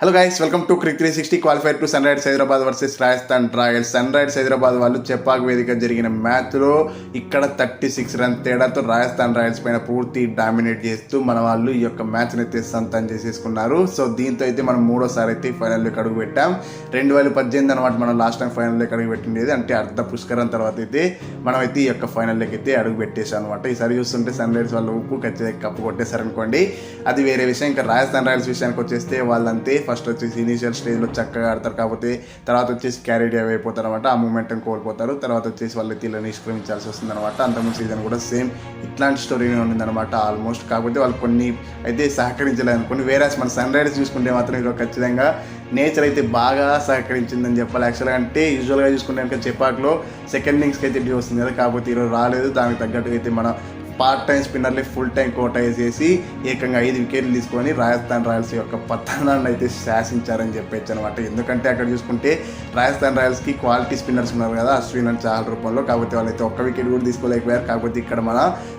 Hello guys welcome to Cric three sixty qualifier two Sunrisers Hyderabad versus Rajasthan Royals Sunrisers Hyderabad వాళ్ళు చెపాక్ వేదిక జరిగిన మ్యాచ్లో ఇక్కడ thirty six run తేడాతో Rajasthan Royals పైన పూర్తి డామినేట్ చేస్తూ మన వాళ్ళు ఈ యొక్క మ్యాచ్ని అయితే సంతం చేసేసుకున్నారు. సో దీంతో అయితే మనం మూడోసారి అయితే ఫైనల్లోకి అడుగు పెట్టాం. రెండు వేల పద్దెనిమిది అనమాట మనం లాస్ట్ టైం ఫైనల్లోకి అడుగు పెట్టిండేది. అంటే అర్ధ పుష్కరం తర్వాత అయితే మనం అయితే ఈ యొక్క ఫైనల్లోకి అయితే అడుగు పెట్టేశాం అనమాట ఈసారి చూస్తుంటే సన్ రైడర్స్ వాళ్ళు ఉప్పు ఖచ్చితంగా కప్పు కొట్టేశారనుకోండి. అది వేరే విషయం. ఇంకా రాజస్థాన్ రాయల్స్ విషయానికి వచ్చేస్తే వాళ్ళంతే ఫస్ట్ వచ్చేసి ఇనీషియల్ స్టేజ్లో చక్కగా ఆడతారు. కాకపోతే తర్వాత వచ్చేసి క్యారీ డే అయిపోతారు అనమాట ఆ మూమెంట్ని కోల్పోతారు. తర్వాత వచ్చేసి వాళ్ళు తీళ్ళ నిష్క్రమించాల్సి వస్తుంది అనమాట అంతకుముందు సీజన్ కూడా సేమ్ ఇట్లాంటి స్టోరీనే ఉండిందనమాట ఆల్మోస్ట్ కాకపోతే వాళ్ళు కొన్ని అయితే సహకరించలేదు కొన్ని వేరే మన సన్ రైడర్స్ చూసుకుంటే మాత్రం ఈరోజు ఖచ్చితంగా నేచర్ అయితే బాగా సహకరించిందని చెప్పాలి. యాక్చువల్గా అంటే యూజువల్గా చూసుకుంటే కనుక చెప్పాకలో సెకండ్ ఇన్నింగ్స్కి అయితే డ్యూ వస్తుంది కదా. కాకపోతే ఈరోజు రాలేదు. దానికి తగ్గట్టుగా అయితే మన పార్ట్ టైం స్పిన్నర్ని ఫుల్ టైం కోటైజ్ చేసి ఏకంగా ఐదు వికెట్లు తీసుకొని రాజస్థాన్ రాయల్స్ యొక్క పతనాన్ని అయితే శాసించారని చెప్పొచ్చు అనమాట ఎందుకంటే అక్కడ చూసుకుంటే రాజస్థాన్ రాయల్స్కి క్వాలిటీ స్పిన్నర్స్ ఉన్నారు కదా అశ్విన్ అండ్ చాలా రూపంలో. కాకపోతే వాళ్ళైతే ఒక్క వికెట్ కూడా తీసుకోలేకపోయారు. కాకపోతే ఇక్కడ మన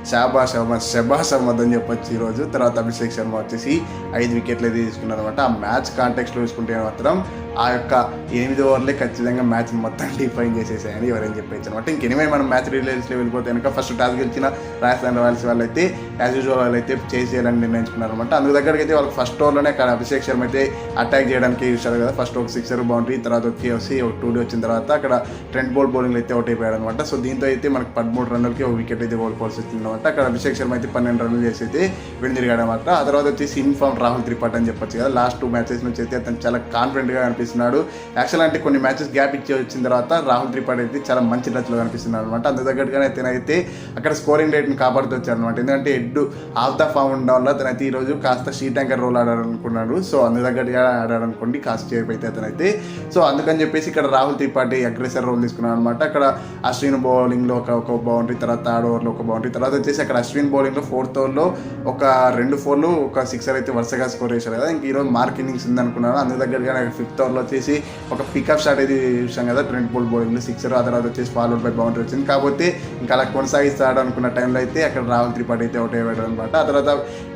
షాబాష్ అహ్మద్ షబాష్ అహ్మద్ అని చెప్పొచ్చు ఈరోజు తర్వాత అభిషేక్ శర్మ వచ్చేసి ఐదు వికెట్లు అయితే తీసుకున్నారు అనమాట ఆ మ్యాచ్ కాంటెక్స్లో చూసుకుంటే మాత్రం ఆ యొక్క ఎనిమిది ఓవర్లే ఖచ్చితంగా మ్యాచ్ మొత్తం డిఫైన్ చేసేసాయని ఎవరైనా చెప్పేసి అనమాట ఇంకెనిమే మనం మ్యాచ్ రిలేషన్స్లో వెళ్ళిపోతే కనుక ఫస్ట్ టాస్ గెలిచిన రాజస్థాన్ రాయల్స్ వాళ్ళు అయితే యాజ్ యూజువల్ వాళ్ళు అయితే చేసేయాలని నిర్ణయించుకున్నారు అనమాట అందుకు దగ్గరికి అయితే వాళ్ళకి ఫస్ట్ ఓవర్లోనే అక్కడ అభిషేక్ శర్మ అయితే అటాక్ చేయడానికి చూశారు కదా. ఫస్ట్ ఒక సిక్సర్ బౌండరీ తర్వాత వచ్చి ఒక టూ వచ్చిన తర్వాత అక్కడ ట్రెంట్ బోల్ బౌలింగ్ అయితే అవుట్ అయిపోయాడు అనమాట సో దీంతో అయితే మనకి పదమూడు రన్నులకి ఒక వికెట్ అయితే కోల్పోవాల్సి వచ్చింది అనమాట అక్కడ అభిషేక్ శర్మ అయితే పన్నెండు రన్లు చేసి అయితే వెనుదిరిగాడు అనమాట ఆ తర్వాత వచ్చేసి ఇన్ఫార్మ్ రాహుల్ త్రిపాఠి అని చెప్పొచ్చు కదా. లాస్ట్ టూ మ్యాచెస్ నుంచి అయితే అతను చాలా కాన్ఫిడెంట్గా కనిపిస్తున్నాడు. యాక్చువల్ అంటే కొన్ని మ్యాచెస్ గ్యాప్ ఇచ్చి వచ్చిన తర్వాత రాహుల్ త్రిపాఠి అయితే చాలా మంచి టచ్లో కనిపిస్తున్నాడు అనమాట అందు తగ్గట్టుగానే అయితే అక్కడ స్కోరింగ్ రేట్ని కాపాడుతూ వచ్చారు అనమాట ఎందుకంటే హెడ్ ఆఫ్ ద ఫామ్ ఉండడం వల్ల అతనైతే ఈ రోజు కాస్త షీ ట్యాంకర్ రోల్ ఆడాలనుకున్నాడు సో అందు తగ్గట్టుగా ఆడాలనుకోండి కాస్త చేపు అయితే అతనైతే. సో అందుకని చెప్పేసి ఇక్కడ రాహుల్ త్రిపాఠి అగ్రెసర్ రోల్ తీసుకున్నాడు అనమాట అక్కడ అశ్విన్ బౌలింగ్లో ఒక ఒక బౌండరీ తర్వాత థర్డ్ ఓవర్లో ఒక బౌండరీ తర్వాత వచ్చేసి అక్కడ అశ్విన్ బౌలింగ్లో ఫోర్త్ ఓవర్లో ఒక రెండు ఫోర్లు ఒక సిక్సర్ అయితే వరుసగా స్కోర్ చేశారు కదా. ఇంక ఈరోజు మార్క్ ఇన్నింగ్స్ ఉందనుకున్నాను. అందుకు దగ్గరగా ఫిఫ్త్ ఓవర్లో వచ్చేసి ఒక పికప్ షాట్ అయితే చూసాం కదా ట్రెంట్ బోల్ బౌలింగ్లో సిక్సర్ ఆ తర్వాత వచ్చేసి ఫార్వర్డ్ బై బౌండరీ వచ్చింది. కాకపోతే ఇంకా అలా కొనసాగిస్తాడు అనుకున్న టైంలో అయితే అక్కడ రాహుల్ త్రిపాఠి అయితే అవుట్ అయ్యాడు అనమాట ఆ తర్వాత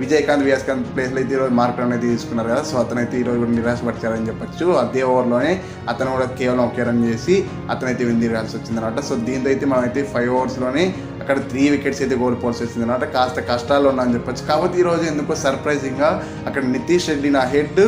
విజయకాంత్ వియాస్కాంత్ ప్లేస్లో అయితే ఈరోజు మార్క్ రన్ అయితే తీసుకున్నారు కదా. సో అతనైతే ఈరోజు కూడా నిరాశపరిచారని చెప్పొచ్చు. అదే ఓవర్లోనే అతను కూడా కేవలం ఒకే రన్ చేసి అతనైతే విందిరాల్సి వచ్చింది అనమాట సో దీంతో అయితే మనమైతే ఫైవ్ ఓవర్స్లోనే అక్కడ త్రీ వికెట్స్ అయితే కోల్పోవాల్సి వచ్చింది అనమాట కాస్త కష్టాలు ఉన్నాయని చెప్పొచ్చు. కాకపోతే ఈరోజు ఎందుకో సర్ప్రైజింగ్గా అక్కడ నితీష్ రెడ్డి నా హెడ్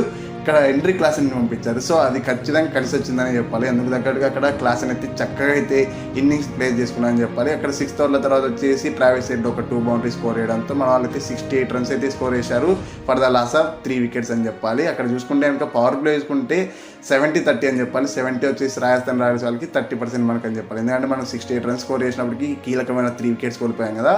ఇక్కడ ఎంట్రీ క్లాస్ అని పంపించారు. సో అది ఖచ్చితంగా కలిసి వచ్చిందని చెప్పాలి. అందుకు తగ్గట్టుగా అక్కడ క్లాస్ అయితే చక్కగా అయితే ఇన్నింగ్స్ ప్లే చేసుకున్నారని చెప్పాలి. అక్కడ సిక్స్త్ ఓవర్ల తర్వాత వచ్చేసి ట్రావెల్స్ హెడ్ ఒక టూ బౌండరీ స్కోర్ చేయడంతో మన వాళ్ళైతే సిక్స్టీ ఎయిట్ రన్స్ అయితే స్కోర్ చేశారు for the loss of three wickets అని చెప్పాలి. అక్కడ చూసుకుంటే కనుక పవర్ ప్లే చూసుకుంటే సెవెంటీ థర్టీ అని చెప్పాలి. సెవెంటీ వచ్చేసి రాజస్థాన్ రాయల్స్ వాళ్ళకి థర్టీ పర్సెంట్ మనకు అని చెప్పాలి. ఎందుకంటే మనం సిక్స్టీ ఎయిట్ రన్స్ స్కోర్ చేసినప్పటికీ కీలకమైన త్రీ వికెట్స్ కోల్పోయాం కదా.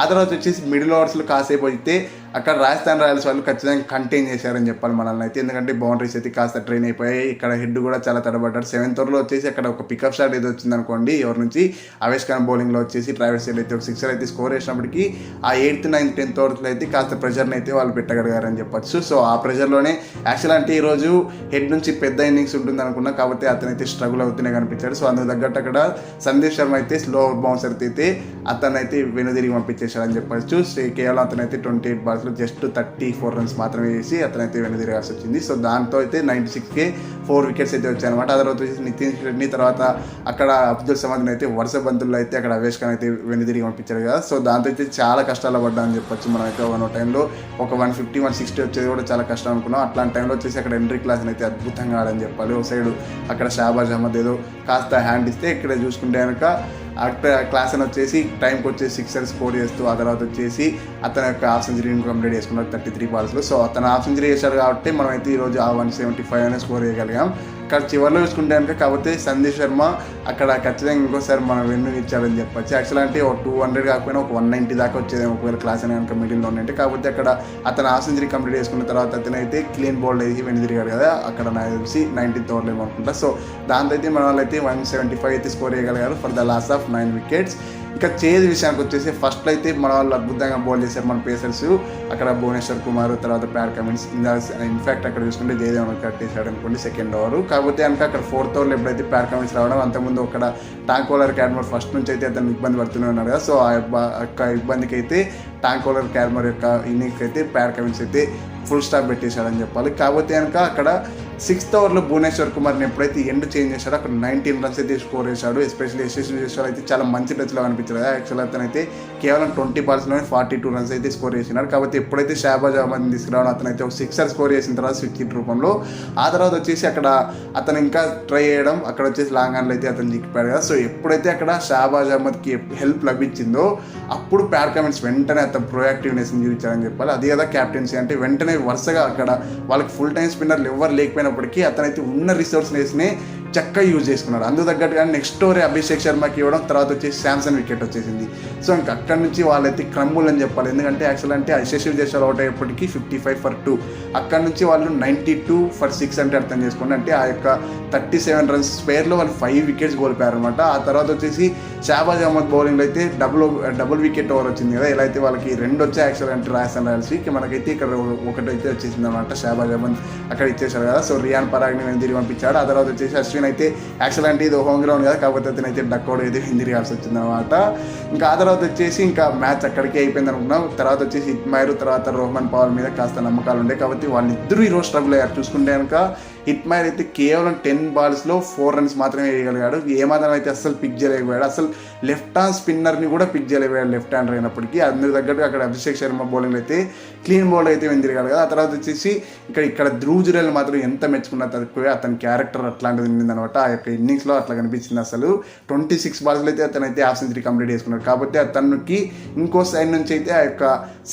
ఆ తర్వాత వచ్చేసి మిడిల్ ఓవర్స్లో కాసేపు అయితే అక్కడ రాజస్థాన్ రాయల్స్ వాళ్ళు ఖచ్చితంగా కంటైన్ చేశారని చెప్పాలి మనల్ని అయితే. ఎందుకంటే బౌండరీస్ అయితే కాస్త ట్రైన్ అయిపోయాయి. ఇక్కడ హెడ్ కూడా చాలా తడబడ్డాడు. సెవెంత్ ఓవర్లో వచ్చేసి అక్కడ ఒక పికప్ షాట్ ఏదో వచ్చింది అనుకోండి. ఎవరి నుంచి? అవేష్ ఖాన్ బౌలింగ్లో వచ్చేసి ట్రావెల్స్ అయితే ఒక సిక్సర్ అయితే స్కోర్ చేసినప్పటికీ ఆ ఎయిత్ నైన్త్ టెన్త్ ఓవర్స్లో అయితే కాస్త ప్రెషర్ని అయితే వాళ్ళు పెట్టగలిగారని చెప్పొచ్చు. సో ఆ ప్రెషర్లోనే యాక్చువల్ అంటే ఈరోజు హెడ్ నుంచి పెద్ద ఇన్నింగ్స్ ఉంటుంది అనుకున్నా కాకపోతే అతనైతే స్ట్రగుల్ అవుతూనే కనిపించాడు. సో అందుకు తగ్గట్టు అక్కడ సందీప్ శర్మ అయితే స్లో బౌన్సర్ అయితే అతనైతే వెనుదిరిగి పంపించేశాడని చెప్పొచ్చు. కేవలం అతనైతే ట్వంటీ ఎయిట్ బాల్స్లో జస్ట్ థర్టీ ఫోర్ రన్స్ మాత్రమే వేసి అతనైతే వెనుదిరగాల్సి వచ్చింది. సో దాంతో అయితే నైంటీ సిక్స్కి ఫోర్ వికెట్స్ అయితే వచ్చాయి అనమాట ఆ తర్వాత వచ్చేసి నితిన్ రెడ్డి తర్వాత అక్కడ అబ్దుల్ సమాద్ని అయితే వరుస బంతుల్లో అయితే అక్కడ అవేష్ ఖాన్ అయితే వెనుదిరిగి పంపించారు కదా. సో దాంతో అయితే చాలా కష్టాలు పడ్డామని చెప్పొచ్చు మనం అయితే వన్ టైంలో ఒక వన్ ఫిఫ్టీ వన్ సిక్స్టీ వచ్చేది కూడా చాలా కష్టం అనుకున్నాం. అట్లాంటి టైంలో వచ్చేసి అక్కడ ఎంట్రీ క్లాస్ అయితే అద్భుతంగా ఆడని చెప్పాలి. ఒక సైడ్ అక్కడ షాబాజ్ అహ్మద్ ఏదో కాస్త హ్యాండ్ ఇస్తే ఇక్కడ చూసుకుంటే కనుక క్లాస్ అని వచ్చేసి టైంకి వచ్చేసి సిక్సర్ స్కోర్ చేస్తూ ఆ తర్వాత వచ్చేసి అతని యొక్క హాఫ్ సెంచరీని కంప్లీట్ చేసుకున్నాడు థర్టీ త్రీ బాల్స్లో సో అతను హాఫ్ సెంచరీ చేశాడు కాబట్టి మనం అయితే ఈరోజు ఆ వన్ సెవెంటీ ఫైవ్ అనే స్కోర్ చేయగలిగాం అక్కడ చివరిలో చూసుకుంటే కనుక కాకపోతే సందీప్ శర్మ అక్కడ ఖచ్చితంగా ఇంకోసారి మనం వెన్ను ఇచ్చారని చెప్పొచ్చు. యాక్చువల్ అంటే ఒక టూ హండ్రెడ్ కాకపోయినా ఒక వన్ నైంటీ దాకా వచ్చేది ఒకవేళ క్లాస్ అని కనుక మిడిల్లో ఉంటే కాకపోతే అక్కడ అతను హాఫ్ సెంచరీ కంప్లీట్ చేసుకున్న తర్వాత అతను అయితే క్లీన్ బౌల్డ్ అయితే వెను తిరిగాడు కదా. అక్కడ నాకు తెలిసి నైన్టీ ఓవర్లో అనుకుంటా. సో దాంతో అయితే మన వాళ్ళు అయితే వన్ సెవెంటీ ఫైవ్ అయితే స్కోర్ చేయగలిగారు for the loss of nine wickets ఇంకా చేజ్ విషయానికి వచ్చేసి ఫస్ట్లో అయితే మన వాళ్ళు అద్భుతంగా బౌల్ చేశారు మన పేసర్స్ అక్కడ భువనేశ్వర్ కుమార్ తర్వాత ప్యాడ్ కమిన్స్ ఇన్ఫాక్ట్ అక్కడ చూసుకుంటే జయదేవ్ కట్టేశాడు అనుకోండి సెకండ్ ఓవర్ కాకపోతే కనుక అక్కడ ఫోర్త్ ఓవర్లో ఎప్పుడైతే ప్యాడ్ కమిన్స్ రావడం అంతకుముందు అక్కడ టాంకోలర్ క్యాడ్మర్ ఫస్ట్ నుంచి అయితే అతను ఇబ్బంది పడుతూనే ఉన్నాడు కదా. సో ఆ యొక్క ఇబ్బందికి అయితే టాంకోలర్ క్యాడ్మర్ యొక్క ఇన్నింగ్స్ అయితే ప్యాడ్ కమిన్స్ అయితే ఫుల్ స్టాప్ పెట్టేశాడని చెప్పాలి. కాకపోతే కనుక అక్కడ సిక్స్త్ ఓవర్లో భువనేశ్వర్ కుమార్ని ఎప్పుడైతే ఎండ్ చేంజ్ చేశాడో అక్కడ నైన్టీన్ రన్స్ అయితే స్కోర్ చేశాడు. ఎస్పెషల్లీ ఎస్ఎస్ విజేశ్వర్ అయితే చాలా మంచి టచ్లో అనిపించాడు యాక్చువల్ అతను అయితే కేవలం ట్వంటీ బాల్స్లోనే ఫార్టీ టూ రన్స్ అయితే స్కోర్ చేసినాడు. కాబట్టి ఎప్పుడైతే షాబాజ్ అహ్మద్ని తీసుకురావడం అతను అయితే ఒక సిక్సర్ స్కోర్ చేసిన తర్వాత సిక్స్టీ రూపంలో ఆ తర్వాత వచ్చేసి అక్కడ అతను ఇంకా ట్రై చేయడం అక్కడ వచ్చేసి లాంగ్ ఆన్లో అయితే అతను చిక్కిపోయాడు కదా. సో ఎప్పుడైతే అక్కడ షాబాజ్ అహ్మద్కి హెల్ప్ లభించిందో అప్పుడు ప్యాడ్ కమెంట్స్ వెంటనే అతను ప్రొయాక్టివ్నెస్ చూపించారని చెప్పాలి. అది కదా క్యాప్టెన్సీ అంటే వెంటనే వరుసగా అక్కడ వాళ్ళకి ఫుల్ టైం స్పిన్నర్లు ఎవరు లేకపోయినప్పటికీ అతనైతే ఉన్న రిసోర్స్నేస్ని చక్కగా యూజ్ చేసుకున్నాడు అందుకు తగ్గట్టుగా నెక్స్ట్ స్టోరీ అభిషేక్ శర్మకి ఇవ్వడం తర్వాత వచ్చేసి శాంసన్ వికెట్ వచ్చేసింది. సో ఇంకా అక్కడి నుంచి వాళ్ళైతే క్రమ్ముల్ అని చెప్పాలి. ఎందుకంటే యాక్చువల్ అంటే యశస్వి దేశాలు అవుట్ అయ్యేప్పటికీ ఫిఫ్టీ ఫైవ్ ఫర్ టూ అక్కడ నుంచి వాళ్ళు నైంటీ టూ ఫర్ సిక్స్ అంటే అర్థం చేసుకోండి. అంటే ఆ యొక్క థర్టీ సెవెన్ రన్స్ స్పేర్లో వాళ్ళు ఫైవ్ వికెట్స్ కోల్పోయారు అనమాట ఆ తర్వాత వచ్చేసి షాబాజ్ అహ్మద్ బౌలింగ్లో అయితే డబుల్ డబుల్ వికెట్ ఓవర్ వచ్చింది కదా. ఎలా అయితే వాళ్ళకి రెండు వచ్చాయి యాక్చువల్ అంటే రాజస్థాన్ రాయల్స్కి మనకైతే ఇక్కడ ఒకటి అయితే వచ్చేసింది అనమాట షాబాజ్ అహ్మద్ అక్కడ ఇచ్చేశారు కదా. సో రియాన్ పరాగ్ని తిరిగి పంపించాడు. ఆ తర్వాత వచ్చేసి అశ్విన్ అయితే యాక్చువల్ అంటే ఇది హోమ్ గ్రౌండ్ కదా కాకపోతే అతను అయితే డక్అవుట్ అయితే వెనుదిరిగాల్సి వచ్చింది అనమాట ఇంకా ఆ తర్వాత వచ్చేసి ఇంకా మ్యాచ్ అక్కడికి అయిపోయింది అనుకున్నాం తర్వాత వచ్చేసి ఇట్మైరు తర్వాత రోహన్ పవర్ మీద కాస్త నమ్మకాలు ఉండే. కాబట్టి వాళ్ళిద్దరూ ఈరోజు స్ట్రగుల్ అయ్యారు చూసుకుంటే కనుక హిట్మైర్ అయితే కేవలం టెన్ బాల్స్లో ఫోర్ రన్స్ మాత్రమే వేయగలిగాడు. ఏమాత్రం అయితే అస్సలు పిక్ చేయలేకపోయాడు. అసలు లెఫ్ట్ హ్యాండ్ స్పిన్నర్ని కూడా పిక్ చేయలేకపోయాడు లెఫ్ట్ హ్యాండర్ అయినప్పటికీ. అందుకు తగ్గట్టు అక్కడ అభిషేక్ శర్మ బౌలింగ్ అయితే క్లీన్ బౌల్ అయితే వెందిరిగాడు కదా. ఆ తర్వాత వచ్చేసి ఇక్కడ ఇక్కడ ధ్రువ్ జురేల్ మాత్రం ఎంత మెచ్చుకున్నా తక్కువే. అతని క్యారెక్టర్ అట్లాంటిది ఉండిందనమాట ఆ యొక్క ఇన్నింగ్స్లో అట్లా కనిపించింది అసలు. ట్వంటీ సిక్స్ బాల్స్లో అయితే అతను అయితే హాఫ్ సెంచరీ కంప్లీట్ చేసుకున్నాడు. కాబట్టి అతనికి ఇంకో సైడ్ నుంచి అయితే ఆ యొక్క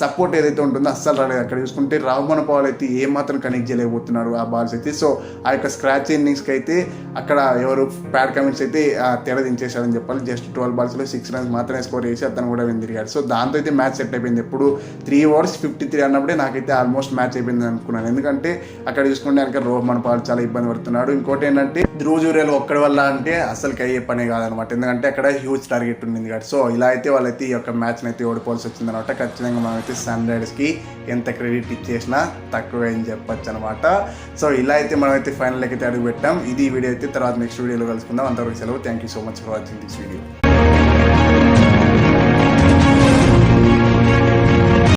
సపోర్ట్ ఏదైతే ఉంటుందో అస్సలు రాలేదు. అక్కడ చూసుకుంటే రాహుమన్ పాల్ అయితే ఏమాత్రం కనెక్ట్ చేయలేకపోతున్నాడు ఆ బాల్స్ అయితే. సో ఆ యొక్క స్క్రాచ్ ఇన్నింగ్స్కి అయితే అక్కడ ఎవరు ప్యాడ్ కమెంట్స్ అయితే తేడా దించేశారని చెప్పాలి. జస్ట్ ట్వెల్వ్ బాల్స్లో సిక్స్ రన్స్ మాత్రమే స్కోర్ చేసి అతను కూడా వెందిరిగాడు సో దాంతో అయితే మ్యాచ్ సెట్ అయిపోయింది. ఎప్పుడు త్రీ ఓవర్స్ ఫిఫ్టీ త్రీ అన్నప్పుడే నాకైతే ఆల్మోస్ట్ మ్యాచ్ అయిపోయింది అనుకున్నాను. ఎందుకంటే అక్కడ చూసుకుంటే కనుక రోహమన్ పాల్ చాలా ఇబ్బంది పడుతున్నాడు. ఇంకోటి ఏంటంటే ధ్రువ జూరియల్ ఒక్కడి వల్ల అంటే అసలుకి అయ్యే పనే కాదనమాట ఎందుకంటే అక్కడ హ్యూజ్ టార్గెట్ ఉండింది కాబట్టి. సో ఇలా అయితే వాళ్ళైతే ఈ యొక్క మ్యాచ్ని అయితే ఓడిపోవాల్సి వచ్చిందనమాట ఖచ్చితంగా మనమైతే సన్ రైడర్స్కి ఎంత క్రెడిట్ ఇచ్చేసినా తక్కువే అని చెప్పొచ్చు అనమాట సో ఇలా అయితే మనమైతే ఫైనల్ అయితే అడుగు పెట్టాం ఇది వీడియో అయితే తర్వాత నెక్స్ట్ వీడియోలో కలుసుకుందాం. అంతవరకు సెలవు. Thank you so much for watching this video